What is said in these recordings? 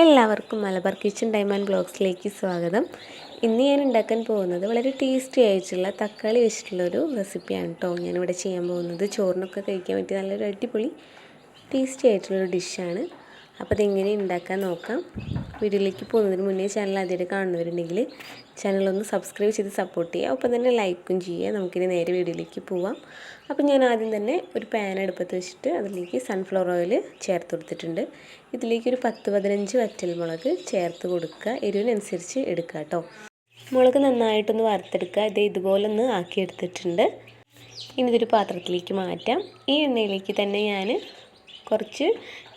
എല്ലാവർക്കും Malabar kitchen time and ബ്ലോഗ്സിലേക്ക് സ്വാഗതം. ഇന്ന് ഞാൻ ഉണ്ടാക്കാൻ പോകുന്നത് വളരെ ടേസ്റ്റി ആയിട്ടുള്ള തക്കാളി വെച്ചിട്ടുള്ളൊരു റെസിപ്പിയാണ് കേട്ടോ. ഞാനിവിടെ ചെയ്യാൻ പോകുന്നത് ചോറിനൊക്കെ കഴിക്കാൻ പറ്റിയ നല്ലൊരു അടിപൊളി ടേസ്റ്റി ആയിട്ടുള്ളൊരു ഡിഷാണ് അപ്പോൾ അതെങ്ങനെ ഉണ്ടാക്കാൻ നോക്കാം. വീഡിയോയിലേക്ക് പോകുന്നതിന് മുന്നേ ചാനൽ ആദ്യമായിട്ട് കാണുന്നവരുണ്ടെങ്കിൽ ചാനലൊന്ന് സബ്സ്ക്രൈബ് ചെയ്ത് സപ്പോർട്ട് ചെയ്യുക. ഒപ്പം തന്നെ ലൈക്കും ചെയ്യുക. നമുക്കിനി നേരെ വീഡിയോയിലേക്ക് പോവാം. അപ്പോൾ ഞാൻ ആദ്യം തന്നെ ഒരു പാൻ എടുപ്പത്ത് വെച്ചിട്ട് അതിലേക്ക് സൺഫ്ലവർ ഓയിൽ ചേർത്ത് കൊടുത്തിട്ടുണ്ട്. ഇതിലേക്ക് ഒരു പത്ത് പതിനഞ്ച് വറ്റൽമുളക് ചേർത്ത് കൊടുക്കുക. എരിവിനനുസരിച്ച് എടുക്കുക കേട്ടോ. മുളക് നന്നായിട്ടൊന്ന് വറുത്തെടുക്കുക. ഇത് ഇതുപോലെ ഒന്ന് ആക്കിയെടുത്തിട്ടുണ്ട്. ഇനി ഇതൊരു പാത്രത്തിലേക്ക് മാറ്റാം. ഈ എണ്ണയിലേക്ക് തന്നെ ഞാൻ കുറച്ച്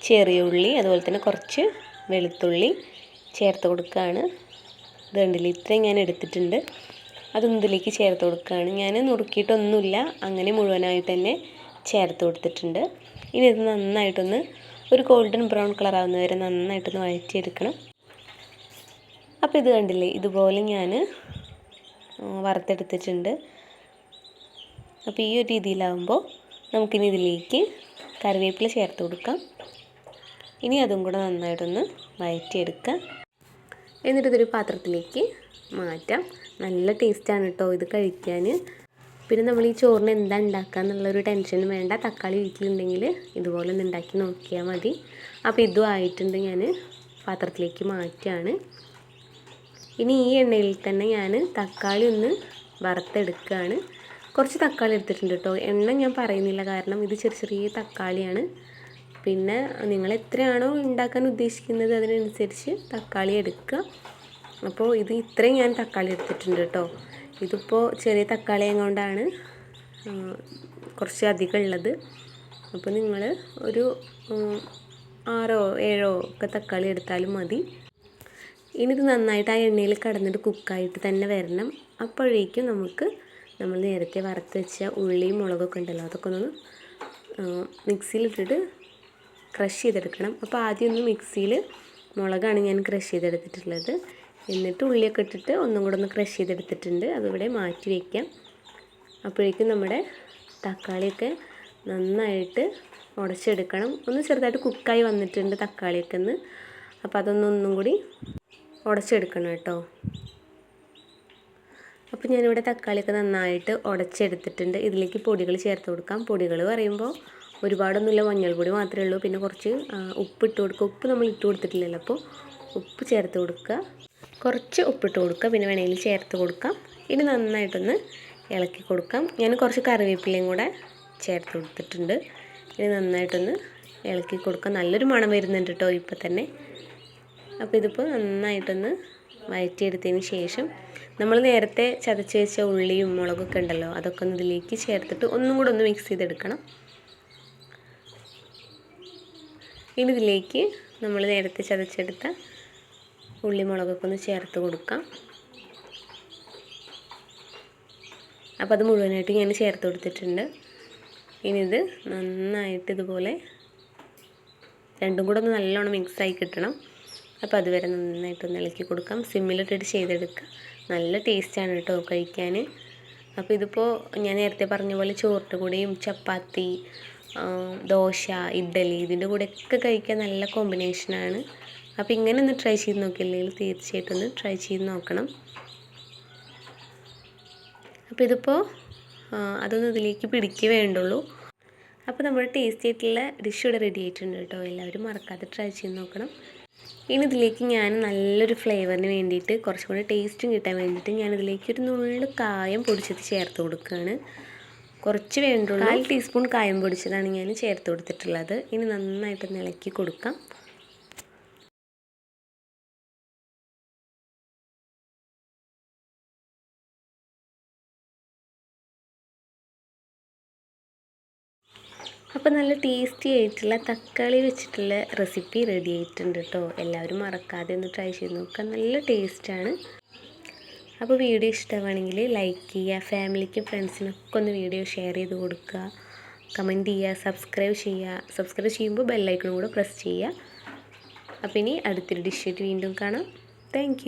ചെറിയ ഉള്ളി അതുപോലെ തന്നെ കുറച്ച് വെളുത്തുള്ളി ചേർത്ത് കൊടുക്കുകയാണ്. ഇത് കണ്ടില്ല? ഇത്രയും ഞാൻ എടുത്തിട്ടുണ്ട്. അതൊന്നിലേക്ക് ചേർത്ത് കൊടുക്കുകയാണ്. ഞാൻ നുറുക്കിയിട്ടൊന്നുമില്ല. അങ്ങനെ മുഴുവനായിട്ട് തന്നെ ചേർത്ത് കൊടുത്തിട്ടുണ്ട്. ഇനി ഇത് നന്നായിട്ടൊന്ന് ഒരു ഗോൾഡൻ ബ്രൗൺ കളർ ആവുന്ന വരെ നന്നായിട്ടൊന്ന് വഴറ്റിയെടുക്കണം. അപ്പോൾ ഇത് കണ്ടില്ലേ? ഇതുപോലെ ഞാൻ വറുത്തെടുത്തിട്ടുണ്ട്. അപ്പോൾ ഈ ഒരു രീതിയിലാവുമ്പോൾ നമുക്കിനി ഇതിലേക്ക് കറിവേപ്പില ചേർത്ത് കൊടുക്കാം. ഇനി അതും കൂടെ നന്നായിട്ടൊന്ന് വയറ്റിയെടുക്കുക എന്നിട്ടിതൊരു പാത്രത്തിലേക്ക് മാറ്റാം. നല്ല ടേസ്റ്റാണ് കേട്ടോ ഇത് കഴിക്കാൻ. പിന്നെ നമ്മൾ ഈ ചോറിന് എന്താ ഉണ്ടാക്കുക എന്നുള്ളൊരു ടെൻഷനും വേണ്ട. തക്കാളി വീട്ടിലുണ്ടെങ്കിൽ ഇതുപോലെ ഒന്ന് ഉണ്ടാക്കി നോക്കിയാൽ മതി. അപ്പോൾ ഇതും ആയിട്ടുണ്ട് ഞാൻ പാത്രത്തിലേക്ക് മാറ്റുകയാണ് ഇനി ഈ എണ്ണയിൽ തന്നെ ഞാൻ തക്കാളി ഒന്ന് വറുത്തെടുക്കുകയാണ് കുറച്ച് തക്കാളി എടുത്തിട്ടുണ്ട് കേട്ടോ എണ്ണ ഞാൻ പറയുന്നില്ല കാരണം ഇത് ചെറിയ ചെറിയ തക്കാളിയാണ്. പിന്നെ നിങ്ങൾ എത്രയാണോ ഉണ്ടാക്കാൻ ഉദ്ദേശിക്കുന്നത് അതിനനുസരിച്ച് തക്കാളി എടുക്കുക. അപ്പോൾ ഇത് ഇത്രയും ഞാൻ തക്കാളി എടുത്തിട്ടുണ്ട് കേട്ടോ. ഇതിപ്പോൾ ചെറിയ തക്കാളി ആയതുകൊണ്ടാണ് കുറച്ച് അധികം ഉള്ളത്. അപ്പോൾ നിങ്ങൾ ഒരു ആറോ ഏഴോ ഒക്കെ തക്കാളി എടുത്താലും മതി. ഇനി ഇത് നന്നായിട്ട് ആ എണ്ണയിൽ കടന്നിട്ട് കുക്കായിട്ട് തന്നെ വരണം. അപ്പോഴേക്കും നമുക്ക് നമ്മൾ നേരത്തെ വറുത്ത് വെച്ച ഉള്ളിയും മുളകൊക്കെ ഉണ്ടല്ലോ അതൊക്കെ ഒന്ന് മിക്സിയിലിട്ടിട്ട് ക്രഷ് ചെയ്തെടുക്കണം. അപ്പോൾ ആദ്യം ഒന്ന് മിക്സിയിൽ മുളകാണ് ഞാൻ ക്രഷ് ചെയ്തെടുത്തിട്ടുള്ളത്. എന്നിട്ട് ഉള്ളിയൊക്കെ ഇട്ടിട്ട് ഒന്നും കൂടെ ഒന്ന് ക്രഷ് ചെയ്തെടുത്തിട്ടുണ്ട്. അതിവിടെ മാറ്റി വയ്ക്കാം അപ്പോഴേക്കും നമ്മുടെ തക്കാളിയൊക്കെ നന്നായിട്ട് ഉടച്ചെടുക്കണം. ഒന്ന് ചെറുതായിട്ട് കുക്കായി വന്നിട്ടുണ്ട് തക്കാളിയൊക്കെ ഒന്ന്. അപ്പോൾ അതൊന്നൊന്നും കൂടി ഉടച്ചെടുക്കണം കേട്ടോ. അപ്പോൾ ഞാനിവിടെ തക്കാളിയൊക്കെ നന്നായിട്ട് ഉടച്ചെടുത്തിട്ടുണ്ട്. ഇതിലേക്ക് പൊടികൾ ചേർത്ത് കൊടുക്കാം. പൊടികൾ പറയുമ്പോൾ ഒരുപാടൊന്നുമില്ല മഞ്ഞൾപ്പൊടി മാത്രമേ ഉള്ളൂ. പിന്നെ കുറച്ച് ഉപ്പ് ഇട്ട് കൊടുക്കുക. ഉപ്പ് നമ്മൾ ഇട്ട് കൊടുത്തിട്ടില്ലല്ലോ അപ്പോൾ ഉപ്പ് ചേർത്ത് കൊടുക്കുക. കുറച്ച് ഉപ്പിട്ട് കൊടുക്കുക. പിന്നെ വേണമെങ്കിൽ ചേർത്ത് കൊടുക്കാം. ഇനി നന്നായിട്ടൊന്ന് ഇളക്കി കൊടുക്കാം. ഞാൻ കുറച്ച് കറിവേപ്പിലയും കൂടെ ചേർത്ത് കൊടുത്തിട്ടുണ്ട്. ഇനി നന്നായിട്ടൊന്ന് ഇളക്കി കൊടുക്കാം. നല്ലൊരു മണം വരുന്നുണ്ട് കേട്ടോ ഇപ്പം തന്നെ. അപ്പോൾ ഇതിപ്പോൾ നന്നായിട്ടൊന്ന് വഴറ്റിയെടുത്തതിന് ശേഷം നമ്മൾ നേരത്തെ ചതച്ച് വെച്ച ഉള്ളിയും മുളകൊക്കെ ഉണ്ടല്ലോ അതൊക്കെ ഒന്ന് ഇതിലേക്ക് ചേർത്തിട്ട് ഒന്നും കൂടെ ഒന്ന് മിക്സ് ചെയ്തെടുക്കണം. ഇനി ഇതിലേക്ക് നമ്മൾ നേരത്തെ ചതച്ചെടുത്ത ഉള്ളിമുളകൊക്കെ ഒന്ന് ചേർത്ത് കൊടുക്കാം. അപ്പോൾ അത് മുഴുവനായിട്ട് ഞാൻ ചേർത്ത് കൊടുത്തിട്ടുണ്ട്. ഇനി ഇത് നന്നായിട്ട് ഇതുപോലെ രണ്ടും കൂടെ ഒന്ന് നല്ലോണം മിക്സായി കിട്ടണം. അപ്പോൾ അതുവരെ നന്നായിട്ടൊന്ന് ഇളക്കി കൊടുക്കാം. സിമ്മിലിട്ടിട്ട് ചെയ്തെടുക്കുക നല്ല ടേസ്റ്റാണ് കേട്ടോ കഴിക്കാൻ. അപ്പോൾ ഇതിപ്പോൾ ഞാൻ നേരത്തെ പറഞ്ഞ പോലെ ചോറിന്റെ കൂടെയും ചപ്പാത്തി ദോശ ഇഡ്ഡലി ഇതിന്റെ കൂടെയൊക്കെ കഴിക്കാൻ നല്ല കോമ്പിനേഷനാണ്. അപ്പോൾ ഇങ്ങനെ ഒന്ന് ട്രൈ ചെയ്ത് നോക്കിയില്ലെങ്കിൽ തീർച്ചയായിട്ടും ഒന്ന് ട്രൈ ചെയ്ത് നോക്കണം. അപ്പോൾ ഇതിപ്പോൾ അതൊന്നും ഇതിലേക്ക് പിടിക്കേ വേണ്ടുള്ളൂ. അപ്പോൾ നമ്മുടെ ടേസ്റ്റി ആയിട്ടുള്ള ഡിഷ് ഇവിടെ റെഡി ആയിട്ടുണ്ട് കേട്ടോ. എല്ലാവരും മറക്കാതെ ട്രൈ ചെയ്ത് നോക്കണം. ഇനി ഇതിലേക്ക് ഞാൻ നല്ലൊരു ഫ്ലേവറിന് വേണ്ടിയിട്ട് കുറച്ചും കൂടി ടേസ്റ്റും കിട്ടാൻ വേണ്ടിയിട്ട് ഞാനിതിലേക്ക് ഒരു നുള്ളു കായം പൊടിച്ചത് ചേർത്ത് കൊടുക്കുകയാണ്. കുറച്ച് വേണ്ടുള്ളൂ. കാൽ ടീസ്പൂൺ കായം പൊടിച്ചതാണ് ഞാൻ ചേർത്ത് കൊടുത്തിട്ടുള്ളത്. ഇനി നന്നായിട്ട് ഇളക്കി കൊടുക്കാം. അപ്പോൾ നല്ല ടേസ്റ്റി ആയിട്ടുള്ള തക്കാളി വെച്ചിട്ടുള്ള റെസിപ്പി റെഡി ആയിട്ടുണ്ട് കേട്ടോ എല്ലാവരും മറക്കാതെ ഒന്ന് ട്രൈ ചെയ്ത് നോക്കുക. നല്ല ടേസ്റ്റാണ് അപ്പോൾ വീഡിയോ ഇഷ്ടമാണെങ്കിൽ ലൈക്ക് ചെയ്യുക ഫാമിലിക്കും ഫ്രണ്ട്സിനൊക്കെ ഒന്ന് വീഡിയോ ഷെയർ ചെയ്ത് കൊടുക്കുക. കമന്റ് ചെയ്യുക സബ്സ്ക്രൈബ് ചെയ്യുക. സബ്സ്ക്രൈബ് ചെയ്യുമ്പോൾ ബെല്ലൈക്കണും കൂടെ പ്രസ് ചെയ്യുക. അപ്പോൾ ഇനി അടുത്തൊരു ഡിഷായിട്ട് വീണ്ടും കാണാം. താങ്ക്